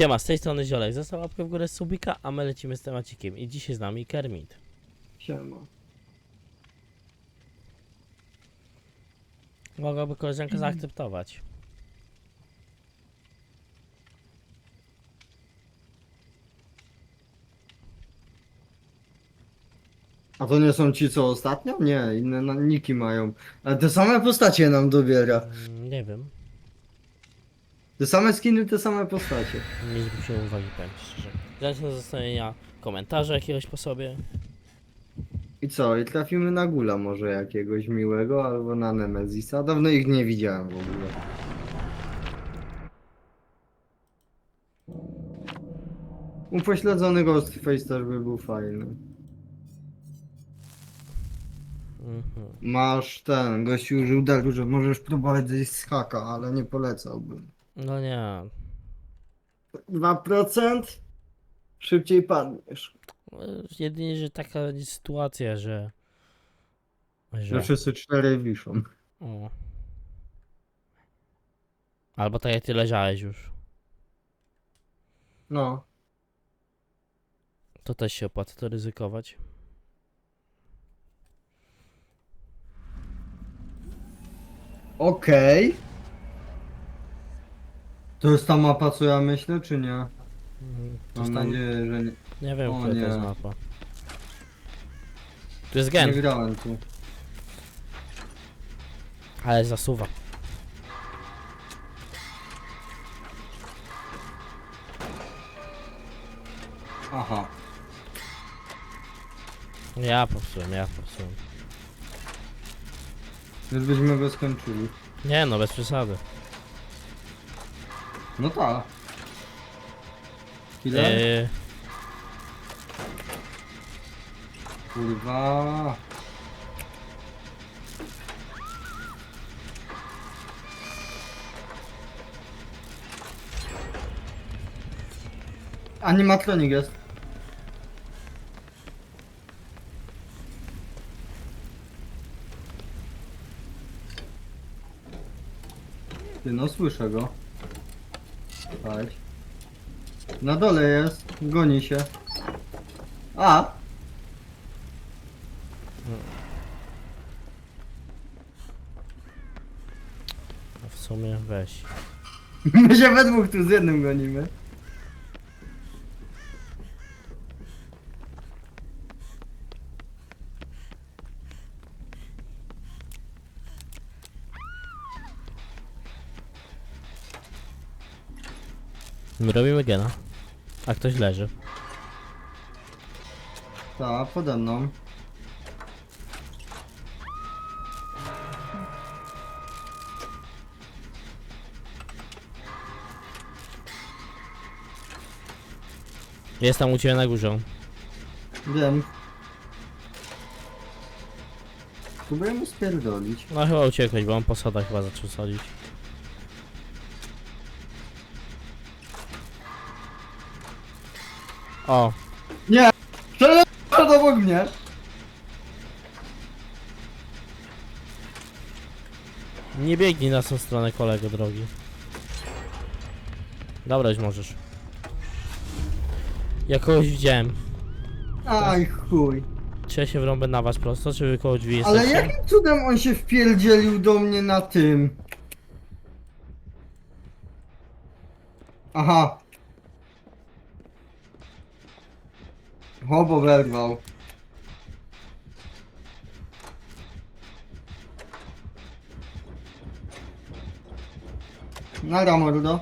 Siema, z tej strony Ziolek. Został łapkę w górę z subika, a my lecimy z temacikiem. I dzisiaj z nami Kermit. Siema. Mogłaby koleżanka zaakceptować. A to nie są ci co ostatnio? Nie, inne na- niki mają. Ale te same postacie nam dobiera. Mm, Nie wiem. Te same skiny, te same postacie. Nie zwróciłem uwagi, powiem ci szczerze. Zachęcam do zostawienia komentarza jakiegoś po sobie. I co? I trafimy na Gula może jakiegoś miłego, albo na Nemezisa. Dawno ich nie widziałem w ogóle. Upośledzony Ghostface też by był fajny. Mhm. Masz ten, gościu użył daru, że możesz próbować zejść z haka, ale nie polecałbym. No nie. 2% szybciej padniesz. No, Jedynie, że taka będzie sytuacja, że... Że Że... wszyscy cztery wiszą. O. Albo tak jak ty leżałeś już. No. To też się opłaca to ryzykować. Okej. To jest ta mapa, co ja myślę, czy nie? Mhm. Coś Mam tam... nadzieję, że nie. Nie wiem, O która to jest nie. mapa. Tu jest Nie gen, grałem tu. ale zasuwa. Aha. Ja popsułem, ja popsułem. Już byśmy go skończyli. Nie no, bez przesady. No tak. Ile? Yy, Kurwa. Animatronik jest. Ty no słyszę go. Na dole jest. Goni się. A! no w sumie weź. My się we dwóch tu z jednym gonimy. My robimy gena. A ktoś leży. Tak, pode mną. Jest tam u ciebie na górze. Wiem. Próbuję mu spierdolić. No chyba uciekłeś, bo on po schodach chyba zaczął sadzić. O, Nie! Przeleciał obok mnie! nie biegnij na tą stronę kolego drogi. Dobra, już możesz. Ja kogoś widziałem. Aj chuj. Czy ja się wrąbę na was prosto, czy wy koło drzwi Ale jesteście? jakim cudem on się wpierdzielił do mnie na tym? Aha. Chłop oberwał. Nara mordo.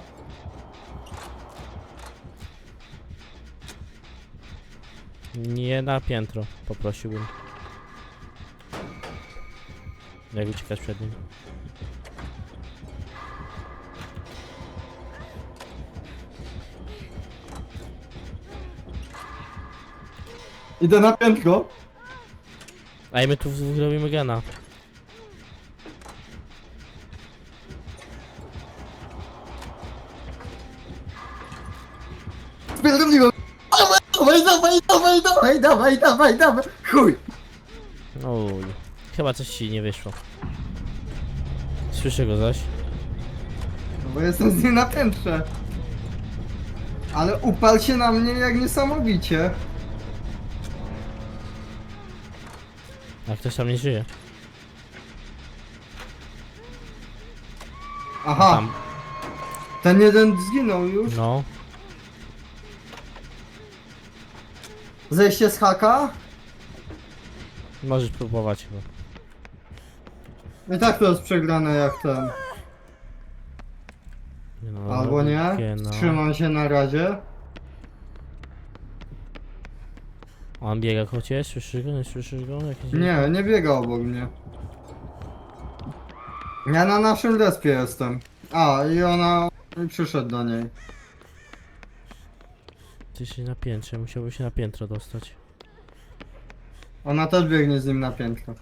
Nie na piętro, poprosiłbym. Jak uciekać przed nim? Idę na piętro. Ej, my tu w dwóch robimy gena. Spierdoliłem. Dawaj, dawaj, dawaj, dawaj, dawaj, dawaj, dawaj. Chuj. Uj, chyba coś ci nie wyszło. Słyszę go zaś. No bo jestem z nim na piętrze. Ale upal się na mnie jak niesamowicie. A ktoś tam nie żyje. Aha, Tam, ten jeden zginął już. no. Zejście z haka? Możesz próbować chyba. I tak to jest przegrane jak ten. No, Albo nie. takie, no. Trzymam się na razie. On biega koło ciebie, słyszysz go, nie słyszysz go? Jakieś... Nie, nie biega obok mnie. Ja na naszym respie jestem. A, i ona i przyszedł do niej. Ty się na piętrze, musiałby się na piętro dostać. Ona też biegnie z nim na piętro.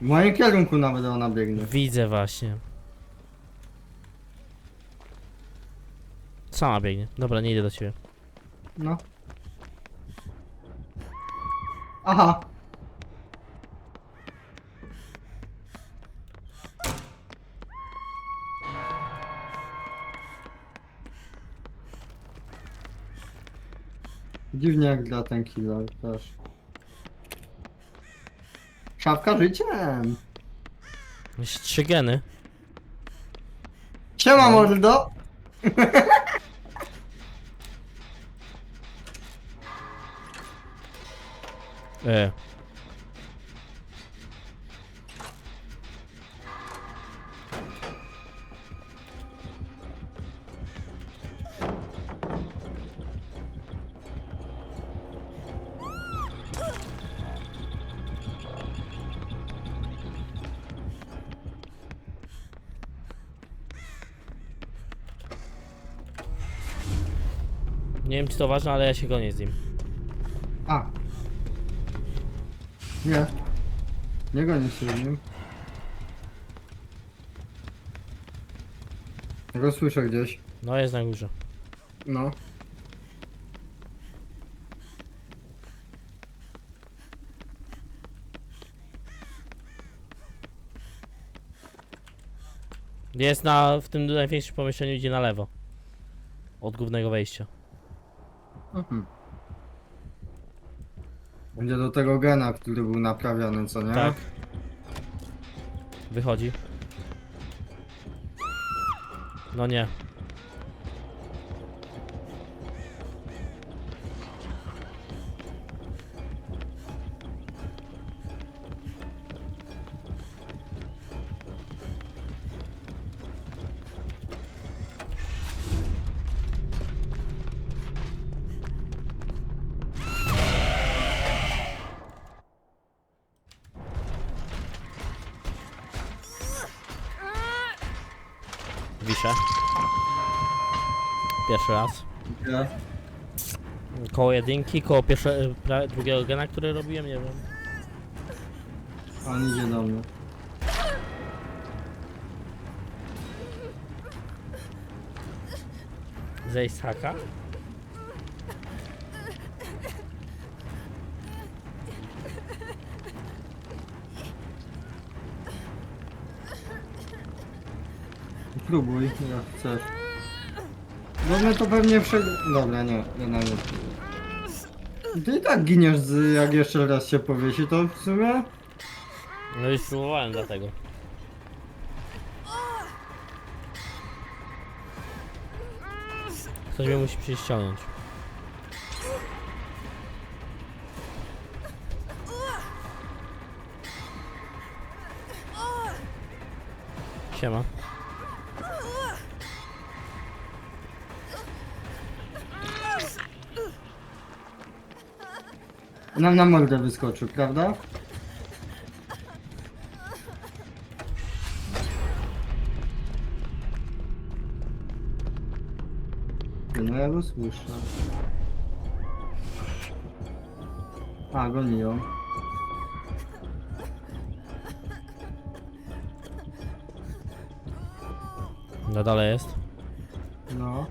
W moim kierunku nawet ona biegnie. Widzę właśnie. Sama biegnie. Dobra, nie idę do ciebie. No. Aha. Dziwnie jak gra ten killer też. Szafka życiem. Jest trzy geny. Siema No. mordo. E. Nie wiem czy to ważne, ale ja się gonię z nim. A. Nie. Nie gonię się z nim. Ja go słyszę gdzieś. No jest na górze. No. Jest na, w tym największym pomieszczeniu, idzie na lewo. Od głównego wejścia. Mhm. Będzie do tego gena, który był naprawiany, co nie? Tak. Wychodzi. No nie. Wiszę. Pierwszy raz. Ja. Koło jedynki, koło pierwsze, pra, drugiego gena, który robiłem, nie wiem. On idzie do mnie. Zejść z haka. Próbuj, jak chcesz. My to pewnie prze... Dobra, nie, jednak nie. Ty i tak giniesz, z, jak jeszcze raz się powiesi, to w sumie... No już próbowałem dlatego. Ktoś mnie musi przyjść ściągnąć. Siema. Nam na mordę wyskoczył, prawda? No ja go słyszę. A, goni ją. Na dole jest. No.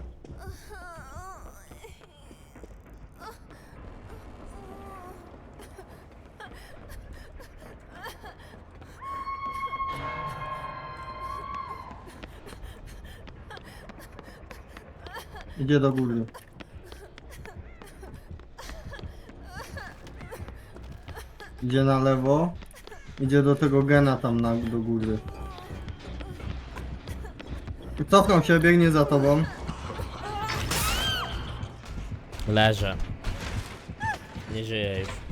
Idzie do góry. Idzie na lewo. Idzie do tego gena tam na, do góry. Cofnął się, biegnie za tobą. Leżę. Nie żyję już.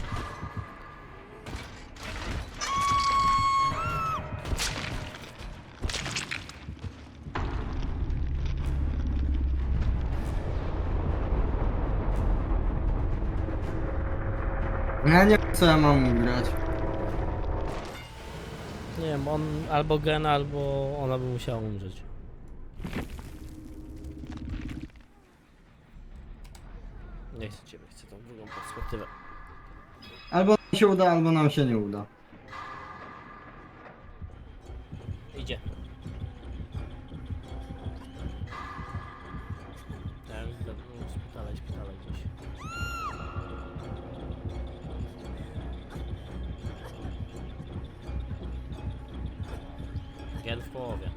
Ja nie wiem co ja mam ugrać. Nie wiem, on albo gen, albo ona by musiała umrzeć. Nie chcę ciebie, chcę tą drugą perspektywę. Albo nam się uda, albo nam się nie uda. Idzie. Połowie.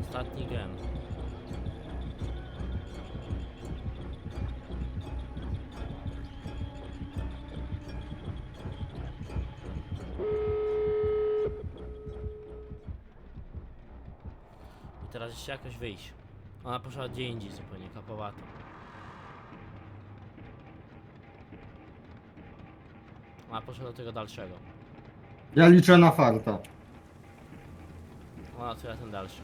Ostatni gen. teraz jeszcze jakoś wyjść. Ona poszła gdzie indziej zupełnie, kapowato. Ona poszła do tego dalszego. Ja liczę na farta. Ona co ja ten dalszy.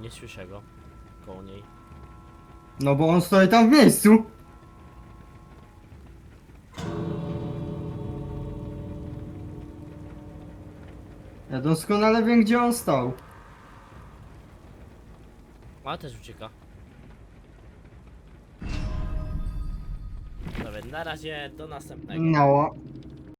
Nie słyszę go. Koło niej. No bo on stoi tam w miejscu. Ja doskonale wiem gdzie on stał. Ona też ucieka. Dobra, na razie do następnego. No.